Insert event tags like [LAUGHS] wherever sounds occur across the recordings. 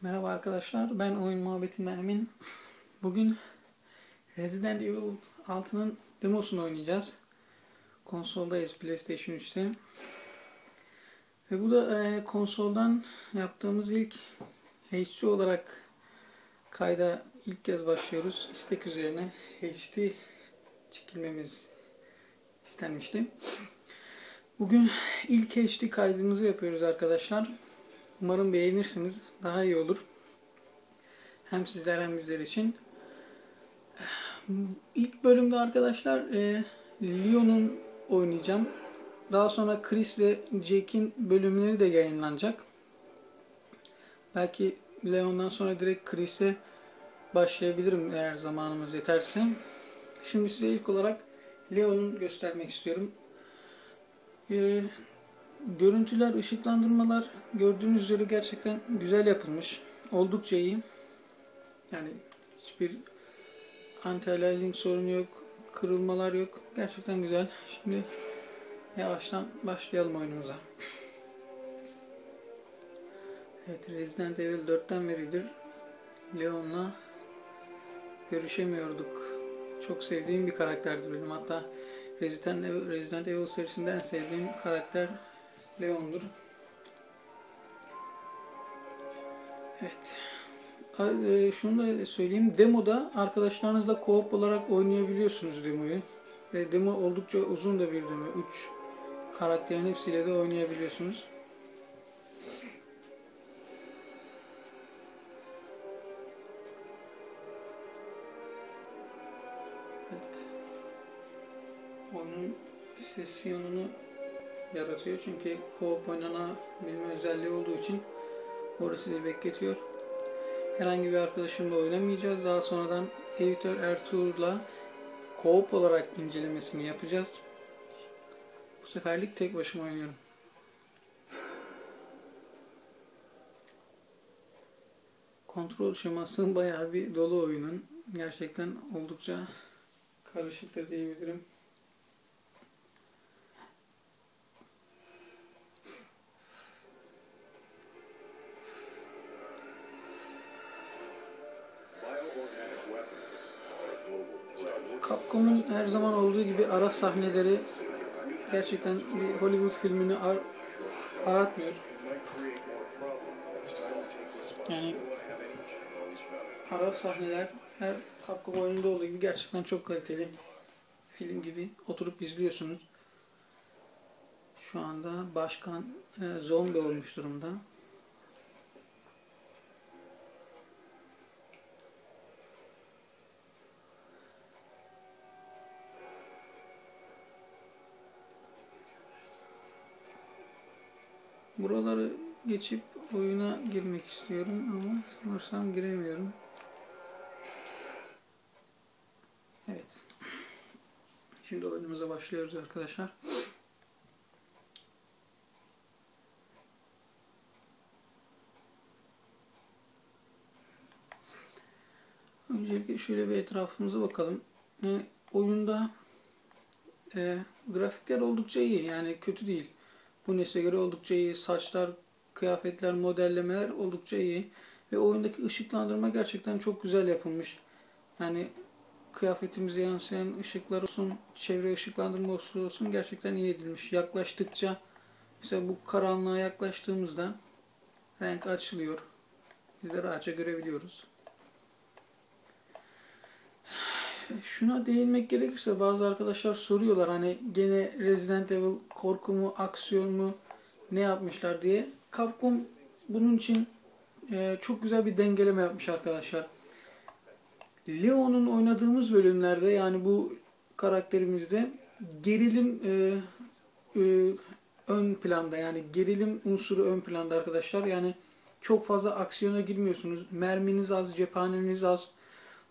Merhaba arkadaşlar, ben Oyun Muhabbetinden Emin. Bugün Resident Evil 6'nın demosunu oynayacağız. Konsoldayız, PlayStation 3'te. Ve bu da e, konsoldan yaptığımız ilk HD olarak kayda ilk kez başlıyoruz. İstek üzerine HD çekilmemiz istenmişti. Bugün ilk HD kaydımızı yapıyoruz arkadaşlar. Umarım beğenirsiniz. Daha iyi olur. Hem sizler hem bizler için. İlk bölümde arkadaşlar e, Leon'un oynayacağım. Daha sonra Chris ve Jake'in bölümleri de yayınlanacak. Belki Leon'dan sonra direkt Chris'e başlayabilirim eğer zamanımız yeterse. Şimdi size ilk olarak Leon'un göstermek istiyorum. Ee, görüntüler, ışıklandırmalar gördüğünüz üzere gerçekten güzel yapılmış. Oldukça iyi. Yani hiçbir anti-aliasing sorunu yok, kırılmalar yok. Gerçekten güzel. Şimdi yavaştan başlayalım oyunumuza. Evet, Resident Evil 4'ten beridir Leon'la görüşemiyorduk. Çok sevdiğim bir karakterdi benim. Hatta Resident Evil, Resident Evil serisinde sevdiğim karakter Leon'dur. Evet. E, şunu da söyleyeyim. Demoda arkadaşlarınızla co-op olarak oynayabiliyorsunuz demoyu. Demo oldukça uzun da bir demo. 3 karakterin hepsiyle de oynayabiliyorsunuz. Evet. Onun ses yanını yaratıyor. Çünkü co-op oynanabilme özelliği olduğu için orası da bekletiyor. Herhangi bir arkadaşımla oynamayacağız. Daha sonradan Editör Ertuğrul'la co-op olarak incelemesini yapacağız. Bu seferlik tek başıma oynuyorum. Kontrol şeması bayağı bir dolu oyunun. Gerçekten oldukça karışık da diyebilirim. Her zaman olduğu gibi ara sahneleri gerçekten bir Hollywood filmini ar aratmıyor. Yani ara sahneler her Capcom oyununda olduğu gibi gerçekten çok kaliteli. Film gibi oturup izliyorsunuz. Şu anda başkan e, zombi olmuş durumda. Buraları geçip oyuna girmek istiyorum ama sanırsam giremiyorum. Evet. Şimdi oyunumuza başlıyoruz arkadaşlar. Öncelikle şöyle bir etrafımıza bakalım. Yani oyunda e, grafikler oldukça iyi. Yani kötü değil. Bu nesle göre oldukça iyi. Saçlar, kıyafetler, modellemeler oldukça iyi. Ve oyundaki ışıklandırma gerçekten çok güzel yapılmış. Yani kıyafetimize yansıyan ışıklar olsun, çevre ışıklandırma olsun gerçekten iyi edilmiş. Yaklaştıkça mesela bu karanlığa yaklaştığımızda renk açılıyor. Biz de rahatça görebiliyoruz. Şuna değinmek gerekirse bazı arkadaşlar soruyorlar hani gene Resident Evil korku mu, aksiyon mu ne yapmışlar diye. Capcom bunun için e, çok güzel bir dengeleme yapmış arkadaşlar. Leon'un oynadığımız bölümlerde yani bu karakterimizde gerilim e, e, ön planda yani gerilim unsuru ön planda arkadaşlar. Yani çok fazla aksiyona girmiyorsunuz. Merminiz az, cephaneniz az.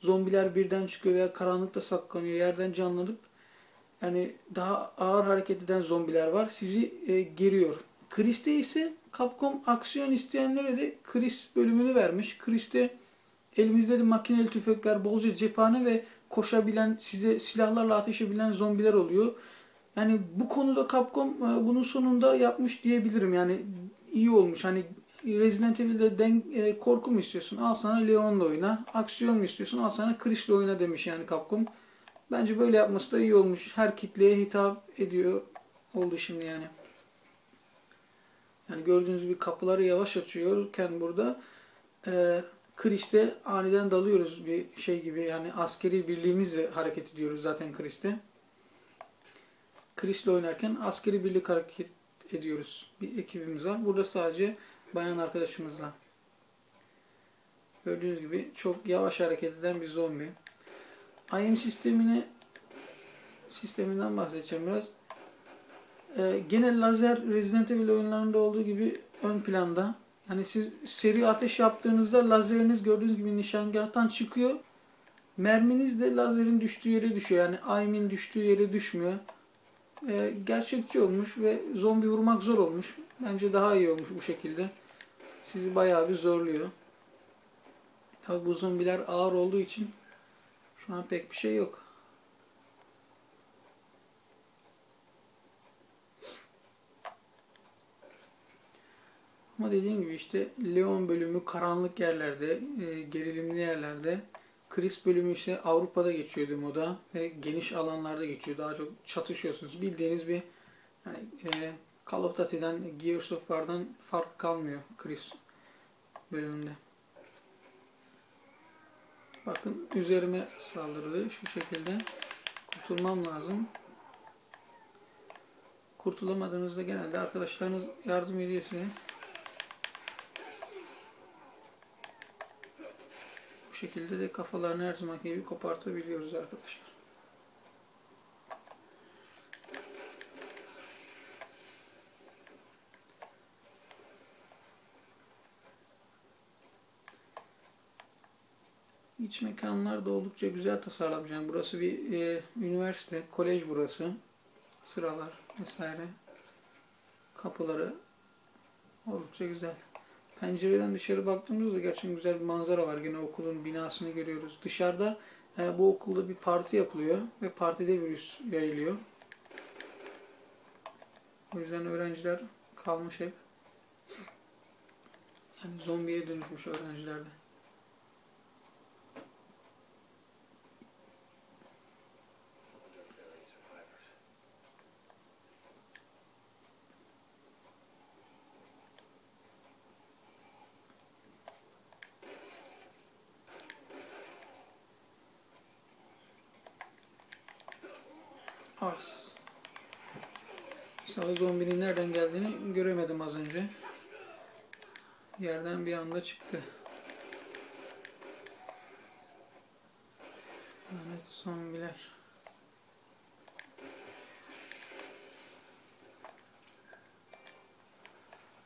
Zombiler birden çıkıyor veya karanlıkta saklanıyor. Yerden canlanıp yani daha ağır hareket eden zombiler var. Sizi e, geriyor. Chris'te ise Capcom aksiyon isteyenlere de Chris bölümünü vermiş. Chris'te elimizde de makineli tüfekler, bolca cephane ve koşabilen, size silahlarla ateş edebilen zombiler oluyor. Yani bu konuda Capcom e, bunun sonunda yapmış diyebilirim. Yani iyi olmuş. Hani Resident Evil'de den, e, korku mu istiyorsun? Al sana Leon'la oyna. Aksiyon mu istiyorsun? Al sana Chris'le oyna demiş yani Capcom. Bence böyle yapması da iyi olmuş. Her kitleye hitap ediyor oldu şimdi yani. Yani gördüğünüz gibi kapıları yavaş açıyorken burada e, Chris'te aniden dalıyoruz bir şey gibi. Yani askeri birliğimizle hareket ediyoruz zaten Chris'te. Chris'le oynarken askeri birlik hareket ediyoruz. Bir ekibimiz var. Burada sadece bayan arkadaşımızla. Gördüğünüz gibi çok yavaş hareket eden bir zombi. IM sistemini sisteminden bahsedeceğim biraz. Ee, gene lazer Resident Evil oyunlarında olduğu gibi ön planda. Yani siz seri ateş yaptığınızda lazeriniz gördüğünüz gibi nişangahtan çıkıyor. Merminiz de lazerin düştüğü yere düşüyor. Yani AIM'in düştüğü yere düşmüyor. Ee, gerçekçi olmuş ve zombi vurmak zor olmuş. Bence daha iyi olmuş bu şekilde. Sizi bayağı bir zorluyor. Tabi bu zombiler ağır olduğu için şu an pek bir şey yok. Ama dediğim gibi işte Leon bölümü karanlık yerlerde, e, gerilimli yerlerde. Chris bölümü işte Avrupa'da geçiyordu moda ve geniş alanlarda geçiyor. Daha çok çatışıyorsunuz. Bildiğiniz bir yani e, Call of Duty'den, Gears of War'dan fark kalmıyor Chris bölümünde. Bakın üzerime saldırdı şu şekilde. Kurtulmam lazım. Kurtulamadığınızda genelde arkadaşlarınız yardım ediyor size. Bu şekilde de kafalarını her zaman gibi kopartabiliyoruz arkadaşlar. İç mekanlar da oldukça güzel tasarlanmış. Yani burası bir e, üniversite, kolej burası. Sıralar vesaire. Kapıları oldukça güzel. Pencereden dışarı baktığımızda gerçekten güzel bir manzara var. Yine okulun binasını görüyoruz. Dışarıda e, bu okulda bir parti yapılıyor ve partide virüs yayılıyor. O yüzden öğrenciler kalmış hep. Yani zombiye dönüşmüş öğrenciler de. Az. Mesela zombinin nereden geldiğini göremedim az önce. Yerden bir anda çıktı. Lanet zombiler.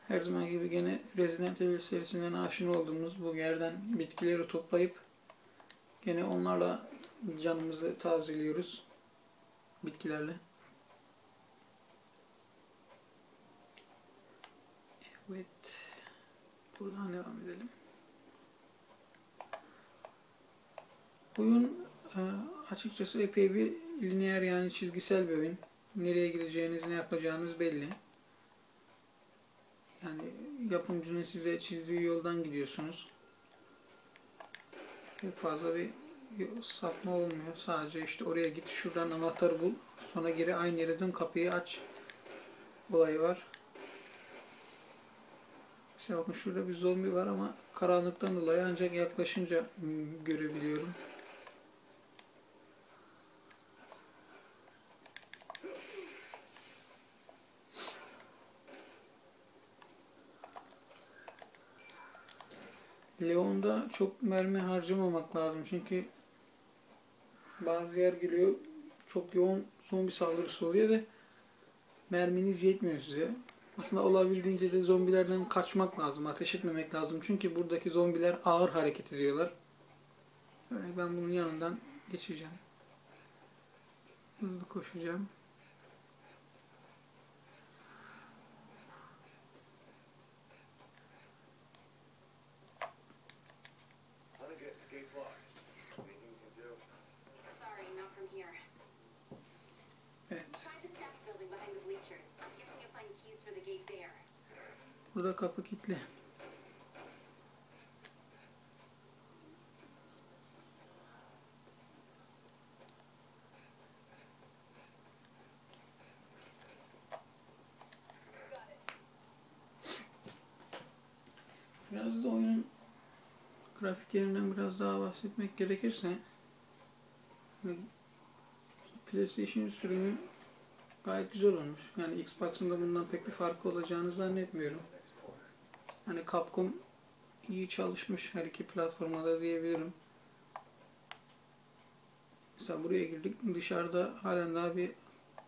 Her zaman gibi gene Resident Evil serisinden aşina olduğumuz bu yerden bitkileri toplayıp gene onlarla canımızı tazeliyoruz bitkilerle. Evet. Buradan devam edelim. Oyun e, açıkçası epey bir lineer yani çizgisel bir oyun. Nereye gideceğiniz, ne yapacağınız belli. Yani yapımcının size çizdiği yoldan gidiyorsunuz. Pek fazla bir sapma olmuyor. Sadece işte oraya git, şuradan anahtarı bul. Sonra geri aynı yere dön, kapıyı aç. Olayı var. Mesela bakın şurada bir zombi var ama karanlıktan dolayı ancak yaklaşınca görebiliyorum. Leon'da çok mermi harcamamak lazım çünkü bazı yer geliyor çok yoğun zombi saldırısı oluyor ve merminiz yetmiyor size. Aslında olabildiğince de zombilerden kaçmak lazım, ateş etmemek lazım. Çünkü buradaki zombiler ağır hareket ediyorlar. Böyle ben bunun yanından geçeceğim. Hızlı koşacağım. Burada kapı kilitli. Biraz da oyunun grafiklerinden biraz daha bahsetmek gerekirse hani PlayStation sürümü gayet güzel olmuş. Yani Xbox'ın da bundan pek bir farkı olacağını zannetmiyorum. Hani Capcom iyi çalışmış her iki platformda da diyebilirim. Mesela buraya girdik. Dışarıda halen daha bir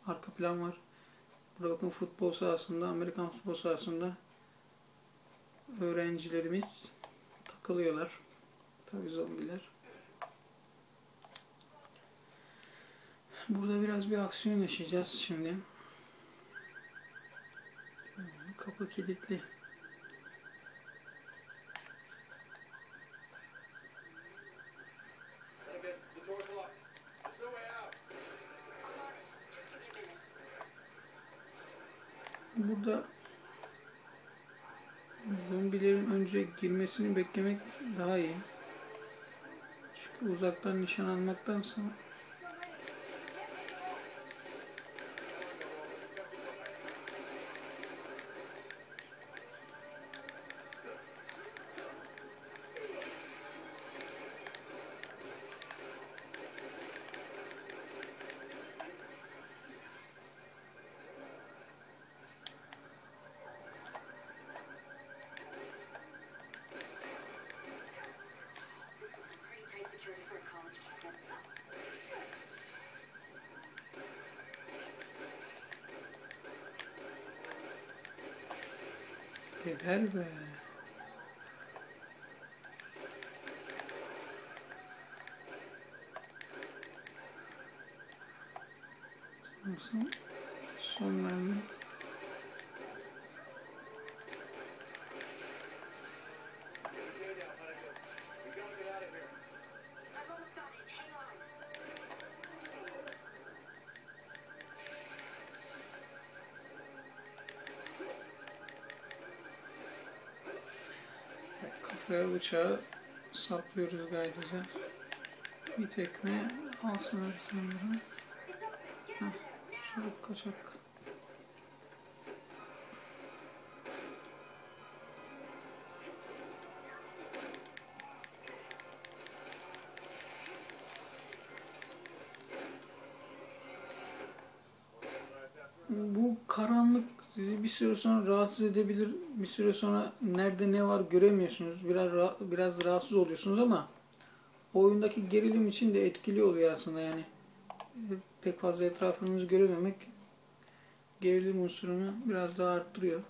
arka plan var. Burada bakın futbol sahasında, Amerikan futbol sahasında öğrencilerimiz takılıyorlar. Tabi zombiler. Burada biraz bir aksiyon yaşayacağız şimdi. Kapı kilitli. Burada zombilerin önce girmesini beklemek daha iyi. Çünkü uzaktan nişan almaktansa geber be. Nasıl? Son Kafaya bıçağı saplıyoruz güzel. Bir tekme alsın sanırım. Heh, çabuk kaçak. Bu karanlık sizi bir süre sonra rahatsız edebilir. Bir süre sonra nerede ne var göremiyorsunuz. Biraz ra- biraz rahatsız oluyorsunuz ama oyundaki gerilim için de etkili oluyor aslında yani. E, Pek fazla etrafınızı görememek gerilim unsurunu biraz daha arttırıyor.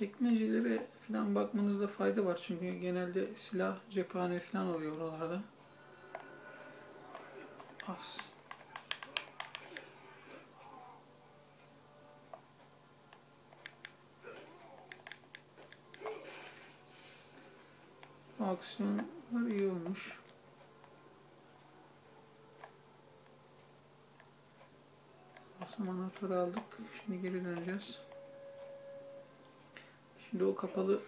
Çekmecelere falan bakmanızda fayda var çünkü genelde silah, cephane falan oluyor oralarda. Az. Aksiyonlar iyi olmuş. Sarsam anahtarı aldık. Şimdi geri döneceğiz. Şimdi o kapalı...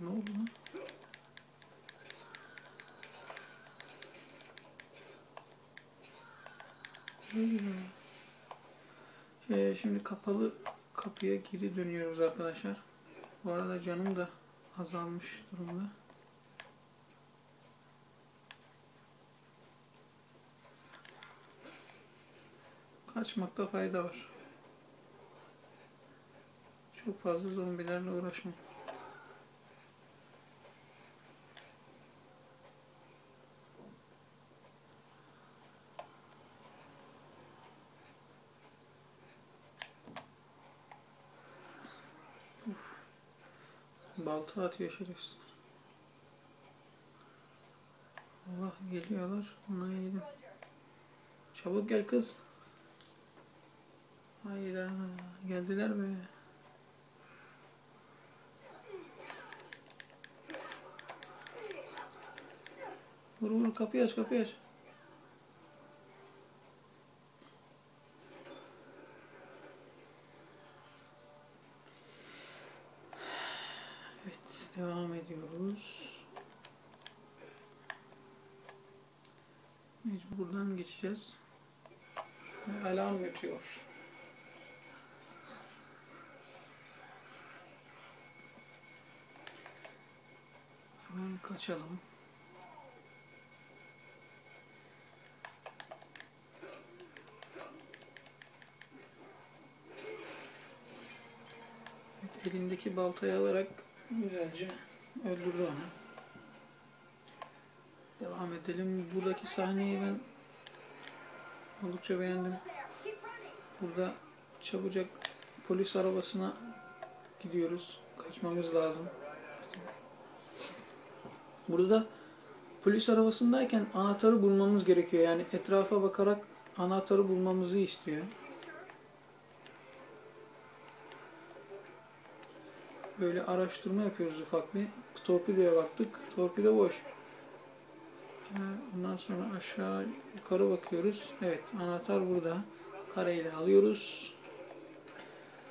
Ne oldu lan? Ee, şimdi kapalı kapıya geri dönüyoruz arkadaşlar. Bu arada canım da azalmış durumda. Kaçmakta fayda var. Çok fazla zombilerle uğraşma. Uf. Balta atıyor şerefsiz. Allah geliyorlar. Ona yedim. Çabuk gel kız. Hayda. Geldiler be. Vur vur kapıyı aç kapıyı aç. Evet devam ediyoruz. Mecbur buradan geçeceğiz. Ve alarm ötüyor. Hemen kaçalım. Evet, elindeki baltayı alarak güzelce öldürdü onu. Devam edelim. Buradaki sahneyi ben oldukça beğendim. Burada çabucak polis arabasına gidiyoruz. Kaçmamız lazım. Burada polis arabasındayken anahtarı bulmamız gerekiyor. Yani etrafa bakarak anahtarı bulmamızı istiyor. Böyle araştırma yapıyoruz ufak bir. Torpidoya baktık. Torpido boş. Ee, Ondan sonra aşağı yukarı bakıyoruz. Evet anahtar burada. Kareyle alıyoruz.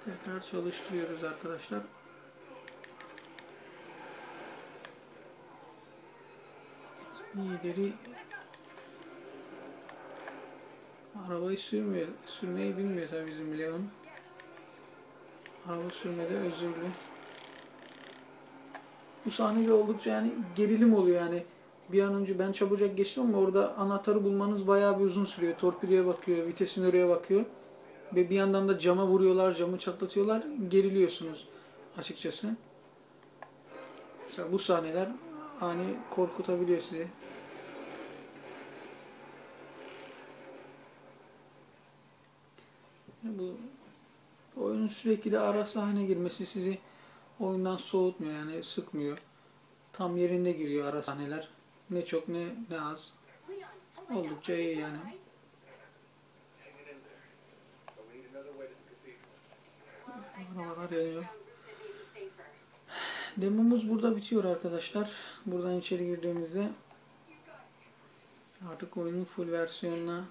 Tekrar çalıştırıyoruz arkadaşlar. İyileri arabayı sürmüyor. Sürmeyi bilmiyor tabii bizim Leon. Araba sürmede özürlü. Bu sahnede oldukça yani gerilim oluyor yani. Bir an önce ben çabucak geçtim ama orada anahtarı bulmanız bayağı bir uzun sürüyor. Torpidoya bakıyor, vitesin oraya bakıyor. Ve bir yandan da cama vuruyorlar, camı çatlatıyorlar. Geriliyorsunuz açıkçası. Mesela bu sahneler ani korkutabiliyor sizi. Bu oyunun sürekli de ara sahne girmesi sizi oyundan soğutmuyor yani sıkmıyor. Tam yerinde giriyor ara sahneler. Ne çok ne ne az. Oldukça iyi yani. Arabalar yanıyor. Demomuz burada bitiyor arkadaşlar. Buradan içeri girdiğimizde artık oyunun full versiyonuna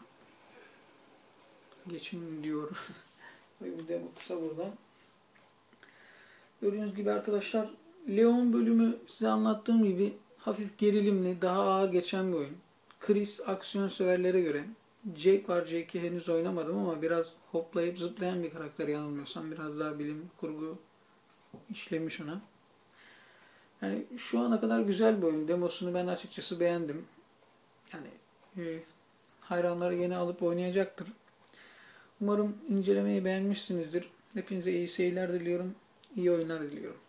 geçin diyor. [LAUGHS] Bir demo kısa burada. Gördüğünüz gibi arkadaşlar Leon bölümü size anlattığım gibi hafif gerilimli, daha ağır geçen bir oyun. Chris aksiyon severlere göre. Jake var. Jake'i henüz oynamadım ama biraz hoplayıp zıplayan bir karakter yanılmıyorsam. Biraz daha bilim kurgu işlemiş ona. Yani şu ana kadar güzel bir oyun. Demosunu ben açıkçası beğendim. Yani e, hayranları yine alıp oynayacaktır. Umarım incelemeyi beğenmişsinizdir. Hepinize iyi seyirler diliyorum. İyi oyunlar diliyorum.